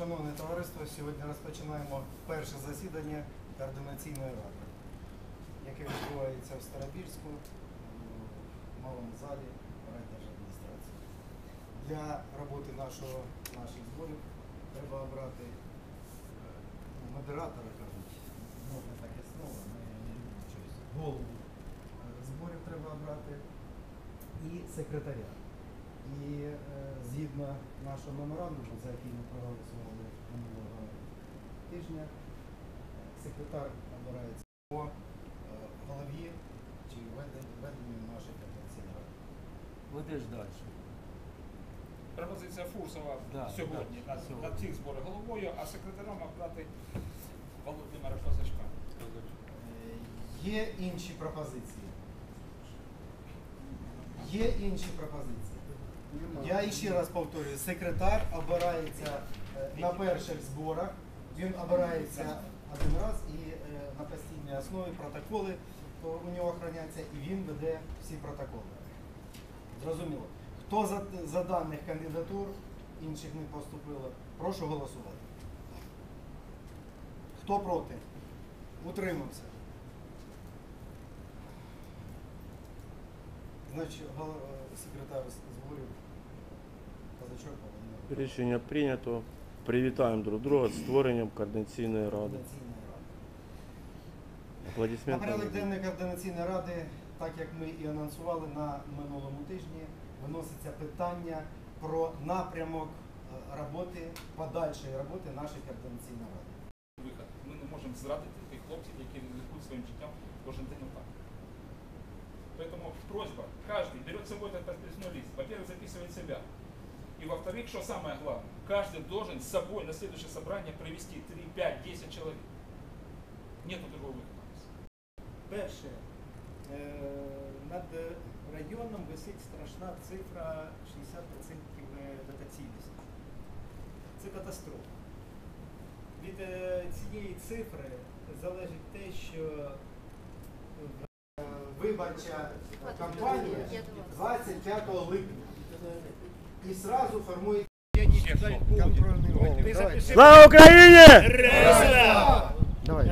Шановне товариство, сьогодні розпочинаємо перше засідання координаційної ради, яке відбувається в Старобільську, в малому залі райдержадміністрації. Для роботи нашого, наших зборів треба обрати е, модератора, кажуть, можна таке слово, не люблю щось. Голову е, зборів треба обрати і секретаря. І е, згідно нашого меморандуму, за який ми проголосували минулого тижня, е, секретар обирається по е, голові чи веденню нашої координаційної ради. Ведеш далі. Пропозиція Фурсова Да, сьогодні да, на, сьогодні. на цих зборах головою, а секретарем обрати Володимира Козачка. Є інші пропозиції. Є інші пропозиції. Я ще раз повторюю, секретар обирається е, на перших зборах, він обирається один раз і е, на постійній основі протоколи у нього охороняються, і він веде всі протоколи. Зрозуміло. Хто за, за даних кандидатур, інших не поступило, прошу голосувати. Хто проти? Утримався. Значить, секретар зборів Казачок Володимир. Рішення прийнято. Привітаємо друг друга з створенням координаційної ради. Координаційної ради. На Аплодисменти. порядок денний координаційної ради, так як ми і анонсували на минулому тижні, виноситься питання про напрямок е, роботи, подальшої роботи нашої координаційної ради. Ми не можемо зрадити тих хлопців, які собой этот подписной лист. Во-первых, записывает себя. И во-вторых, что самое главное, каждый должен с собой на следующее собрание привести 3, 5, 10 человек. Нету другого выхода. Перше, е, над районом висить страшна цифра 60% дотаційності. Це катастрофа. Від е, цієї цифри залежить те, що Е, виборча кампанія 25 липня. І сразу формує контрольний. Україні! Давай.